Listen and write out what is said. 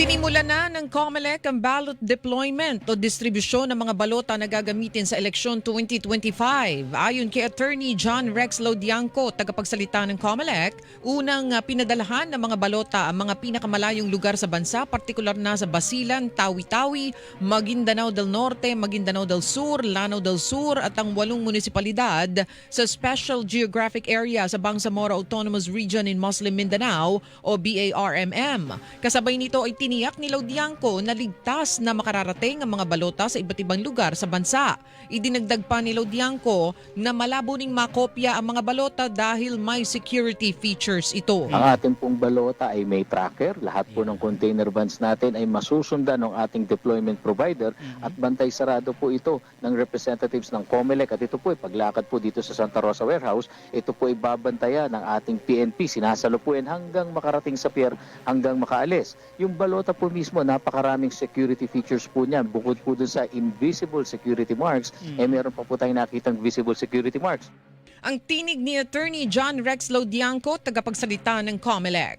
Sinimula na ng COMELEC ang ballot deployment o distribusyon ng mga balota na gagamitin sa eleksyon 2025. Ayon kay Attorney John Rex Lodianco, tagapagsalita ng COMELEC, unang ah, pinadalahan ng mga balota ang mga pinakamalayong lugar sa bansa, partikular na sa Basilan, Tawi-Tawi, Maguindanao del Norte, Maguindanao del Sur, Lanao del Sur at ang walong munisipalidad sa Special Geographic Area sa Bangsamoro Autonomous Region in Muslim Mindanao o BARMM. Kasabay nito ay tiniyak ni Laudianco na ligtas na makararating ang mga balota sa iba't ibang lugar sa bansa. Idinagdag pa ni Laudianco na malabo ning makopya ang mga balota dahil may security features ito. Ang ating pong balota ay may tracker. Lahat po ng container vans natin ay masusundan ng ating deployment provider at bantay sarado po ito ng representatives ng COMELEC at ito po ay paglakad po dito sa Santa Rosa Warehouse. Ito po ay babantayan ng ating PNP. Sinasalupuin hanggang makarating sa pier hanggang makaalis. Yung balota po mismo, napakaraming security features po niyan. Bukod po dun sa invisible security marks, eh meron pa po tayong nakitang visible security marks. Ang tinig ni Attorney John Rex Laudianco, tagapagsalita ng COMELEC.